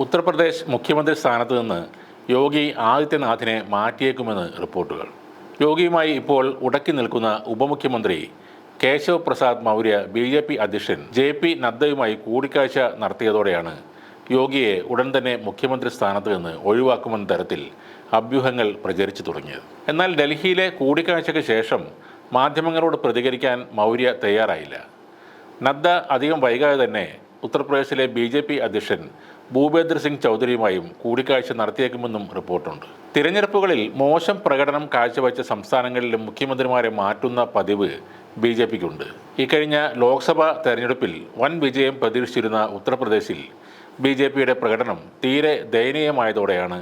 ഉത്തർപ്രദേശ് മുഖ്യമന്ത്രി സ്ഥാനത്ത് നിന്ന് യോഗി ആദിത്യനാഥിനെ മാറ്റിയേക്കുമെന്ന് റിപ്പോർട്ടുകൾ. യോഗിയുമായി ഇപ്പോൾ ഉടക്കി നിൽക്കുന്ന ഉപമുഖ്യമന്ത്രി Keshav Prasad Maurya B J P അധ്യക്ഷൻ ജെ പി നദ്ദയുമായി കൂടിക്കാഴ്ച നടത്തിയതോടെയാണ് യോഗിയെ ഉടൻ തന്നെ മുഖ്യമന്ത്രി സ്ഥാനത്ത് നിന്ന് ഒഴിവാക്കുമെന്ന തരത്തിൽ അഭ്യൂഹങ്ങൾ പ്രചരിച്ചു തുടങ്ങിയത്. എന്നാൽ ഡൽഹിയിലെ കൂടിക്കാഴ്ചയ്ക്ക് ശേഷം മാധ്യമങ്ങളോട് പ്രതികരിക്കാൻ മൗര്യ തയ്യാറായില്ല. നദ്ദ അധികം വൈകാതെ തന്നെ ഉത്തർപ്രദേശിലെ ബി ജെ പി അധ്യക്ഷൻ ഭൂപേന്ദ്ര സിംഗ് ചൗധരിയുമായും കൂടിക്കാഴ്ച നടത്തിയേക്കുമെന്നും റിപ്പോർട്ടുണ്ട്. തിരഞ്ഞെടുപ്പുകളിൽ മോശം പ്രകടനം കാഴ്ചവെച്ച സംസ്ഥാനങ്ങളിലും മുഖ്യമന്ത്രിമാരെ മാറ്റുന്ന പതിവ് ബി ജെ പിക്കുണ്ട് ഇക്കഴിഞ്ഞ ലോക്സഭാ തെരഞ്ഞെടുപ്പിൽ വൻ വിജയം പ്രതീക്ഷിച്ചിരുന്ന ഉത്തർപ്രദേശിൽ ബി ജെ പിയുടെ പ്രകടനം തീരെ ദയനീയമായതോടെയാണ്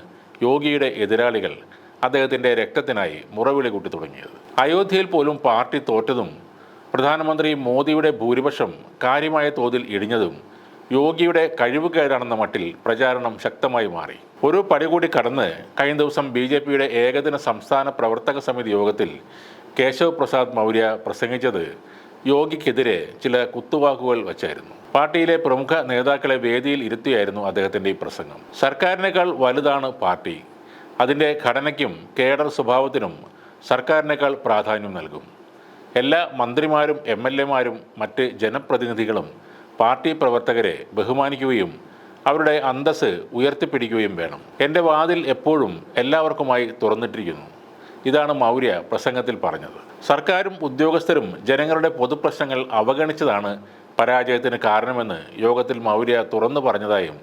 യോഗിയുടെ എതിരാളികൾ അദ്ദേഹത്തിന്റെ രക്തത്തിനായി മുറവിളി കൂട്ടി തുടങ്ങിയത്. അയോധ്യയിൽ പോലും പാർട്ടി തോറ്റതും പ്രധാനമന്ത്രി മോദിയുടെ ഭൂരിപക്ഷം കാര്യമായ തോതിൽ ഇടിഞ്ഞതും യോഗിയുടെ കഴിവുകേടാണെന്ന മട്ടിൽ പ്രചാരണം ശക്തമായി മാറി. ഒരു പടി കൂടി കടന്ന് കഴിഞ്ഞ ദിവസം ബി ജെ പിയുടെ ഏകദിന സംസ്ഥാന പ്രവർത്തക സമിതി യോഗത്തിൽ കേശവ് പ്രസാദ് മൗര്യ പ്രസംഗിച്ചത് യോഗിക്കെതിരെ ചില കുത്തുവാക്കുകൾ വച്ചായിരുന്നു. പാർട്ടിയിലെ പ്രമുഖ നേതാക്കളെ വേദിയിൽ ഇരുത്തിയായിരുന്നു അദ്ദേഹത്തിന്റെ ഈ പ്രസംഗം. സർക്കാരിനേക്കാൾ വലുതാണ് പാർട്ടി. അതിന്റെ ഘടനയ്ക്കും കേഡർ സ്വഭാവത്തിനും സർക്കാരിനേക്കാൾ പ്രാധാന്യം നൽകും. എല്ലാ മന്ത്രിമാരും എം എൽ എമാരും മറ്റ് ജനപ്രതിനിധികളും പാർട്ടി പ്രവർത്തകരെ ബഹുമാനിക്കുകയും അവരുടെ അന്തസ് ഉയർത്തിപ്പിടിക്കുകയും വേണം. എന്റെ വാതിൽ എപ്പോഴും എല്ലാവർക്കുമായി തുറന്നിട്ടിരിക്കുന്നു. ഇതാണ് മൗര്യ പ്രസംഗത്തിൽ പറഞ്ഞത്. സർക്കാരും ഉദ്യോഗസ്ഥരും ജനങ്ങളുടെ പൊതുപ്രശ്നങ്ങൾ അവഗണിച്ചതാണ് പരാജയത്തിന് കാരണമെന്ന് യോഗത്തിൽ മൗര്യ തുറന്നു പറഞ്ഞതായും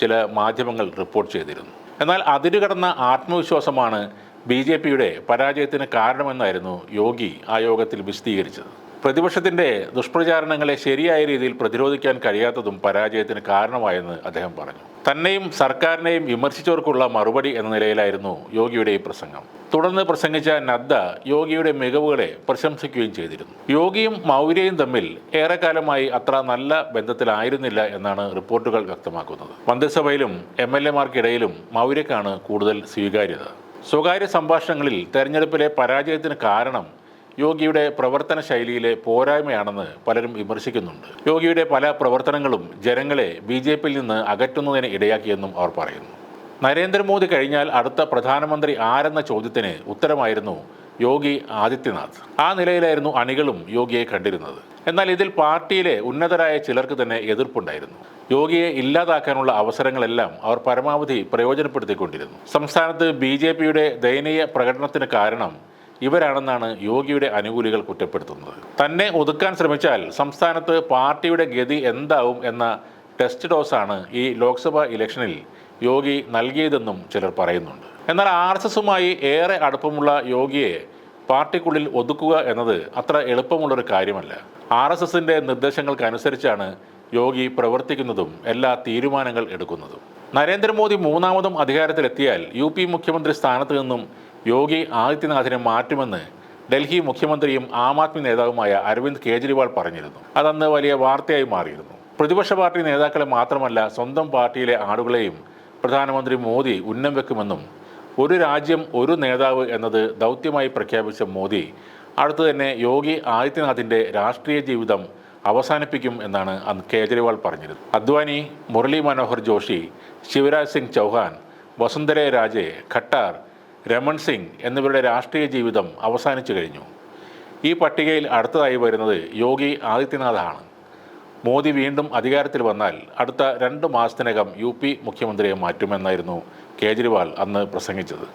ചില മാധ്യമങ്ങൾ റിപ്പോർട്ട് ചെയ്തിരുന്നു. എന്നാൽ അതിരുകടന്ന ആത്മവിശ്വാസമാണ് ബി ജെ പിയുടെ പരാജയത്തിന് കാരണമെന്നായിരുന്നു യോഗി ആ യോഗത്തിൽ വിശദീകരിച്ചത്. പ്രതിപക്ഷത്തിന്റെ ദുഷ്പ്രചാരണങ്ങളെ ശരിയായ രീതിയിൽ പ്രതിരോധിക്കാൻ കഴിയാത്തതും പരാജയത്തിന് കാരണമായെന്ന് അദ്ദേഹം പറഞ്ഞു. തന്നെയും സർക്കാരിനെയും വിമർശിച്ചവർക്കുള്ള മറുപടി എന്ന നിലയിലായിരുന്നു യോഗിയുടെ ഈ പ്രസംഗം. തുടർന്ന് പ്രസംഗിച്ച നദ്ദ യോഗിയുടെ മികവുകളെ പ്രശംസിക്കുകയും ചെയ്തിരുന്നു. യോഗിയും മൗര്യയും തമ്മിൽ ഏറെക്കാലമായി അത്ര നല്ല ബന്ധത്തിലായിരുന്നില്ല എന്നാണ് റിപ്പോർട്ടുകൾ വ്യക്തമാക്കുന്നത്. മന്ത്രിസഭയിലും എം എൽ എമാർക്കിടയിലും മൗര്യക്കാണ് കൂടുതൽ സ്വീകാര്യത. സ്വകാര്യ സംഭാഷണങ്ങളിൽ തെരഞ്ഞെടുപ്പിലെ പരാജയത്തിന് കാരണം യോഗിയുടെ പ്രവർത്തന ശൈലിയിലെ പോരായ്മയാണെന്ന് പലരും വിമർശിക്കുന്നുണ്ട്. യോഗിയുടെ പല പ്രവർത്തനങ്ങളും ജനങ്ങളെ ബി ജെ പിയിൽ നിന്ന് അകറ്റുന്നതിന് ഇടയാക്കിയെന്നും അവർ പറയുന്നു. നരേന്ദ്രമോദി കഴിഞ്ഞാൽ അടുത്ത പ്രധാനമന്ത്രി ആരെന്ന ചോദ്യത്തിന് ഉത്തരമായിരുന്നു യോഗി ആദിത്യനാഥ്. ആ നിലയിലായിരുന്നു അണികളും യോഗിയെ കണ്ടിരുന്നത്. എന്നാൽ ഇതിൽ പാർട്ടിയിലെ ഉന്നതരായ ചിലർക്ക് തന്നെ എതിർപ്പുണ്ടായിരുന്നു. യോഗിയെ ഇല്ലാതാക്കാനുള്ള അവസരങ്ങളെല്ലാം അവർ പരമാവധി പ്രയോജനപ്പെടുത്തിക്കൊണ്ടിരുന്നു. സംസ്ഥാനത്ത് ബി ദയനീയ പ്രകടനത്തിന് കാരണം ഇവരാണെന്നാണ് യോഗിയുടെ അനുകൂലികൾ കുറ്റപ്പെടുത്തുന്നത്. തന്നെ ഒതുക്കാൻ ശ്രമിച്ചാൽ സംസ്ഥാനത്ത് പാർട്ടിയുടെ ഗതി എന്താവും എന്ന ടെസ്റ്റ് ഡോസാണ് ഈ ലോക്സഭാ ഇലക്ഷനിൽ യോഗി നൽകിയതെന്നും ചിലർ പറയുന്നുണ്ട്. എന്നാൽ ആർ എസ് എസുമായി ഏറെ അടുപ്പമുള്ള യോഗിയെ പാർട്ടിക്കുള്ളിൽ ഒതുക്കുക എന്നത് അത്ര എളുപ്പമുള്ളൊരു കാര്യമല്ല. ആർ എസ് എസിന്റെ നിർദ്ദേശങ്ങൾക്കനുസരിച്ചാണ് യോഗി പ്രവർത്തിക്കുന്നതും എല്ലാ തീരുമാനങ്ങൾ എടുക്കുന്നതും. നരേന്ദ്രമോദി മൂന്നാമതും അധികാരത്തിലെത്തിയാൽ യു പി മുഖ്യമന്ത്രി സ്ഥാനത്ത് നിന്നും യോഗി ആദിത്യനാഥിനെ മാറ്റുമെന്ന് ഡൽഹി മുഖ്യമന്ത്രിയും ആം ആദ്മി നേതാവുമായ അരവിന്ദ് കേജ്രിവാൾ പറഞ്ഞിരുന്നു. അതന്ന് വലിയ വാർത്തയായി മാറിയിരുന്നു. പ്രതിപക്ഷ പാർട്ടി നേതാക്കളെ മാത്രമല്ല സ്വന്തം പാർട്ടിയിലെ ആളുകളെയും പ്രധാനമന്ത്രി മോദി ഉന്നം വെക്കുമെന്നും ഒരു രാജ്യം ഒരു നേതാവ് എന്നത് ദൗത്യമായി പ്രഖ്യാപിച്ച മോദി അടുത്തു തന്നെ യോഗി ആദിത്യനാഥിന്റെ രാഷ്ട്രീയ ജീവിതം അവസാനിപ്പിക്കും എന്നാണ് അന്ന് കേജ്രിവാൾ പറഞ്ഞിരുന്നത്. അദ്വാനി മുരളി മനോഹർ ജോഷി ശിവരാജ് സിംഗ് ചൗഹാൻ വസുന്ധര രാജെ ഖട്ടാർ രമൺ സിംഗ് എന്നിവരുടെ രാഷ്ട്രീയ ജീവിതം അവസാനിച്ചു കഴിഞ്ഞു. ഈ പട്ടികയിൽ അടുത്തതായി വരുന്നത് യോഗി ആദിത്യനാഥാണ്. മോദി വീണ്ടും അധികാരത്തിൽ വന്നാൽ അടുത്ത രണ്ട് മാസത്തിനകം യു പി മുഖ്യമന്ത്രിയെ മാറ്റുമെന്നായിരുന്നു കേജ്രിവാൾ അന്ന് പ്രസംഗിച്ചത്.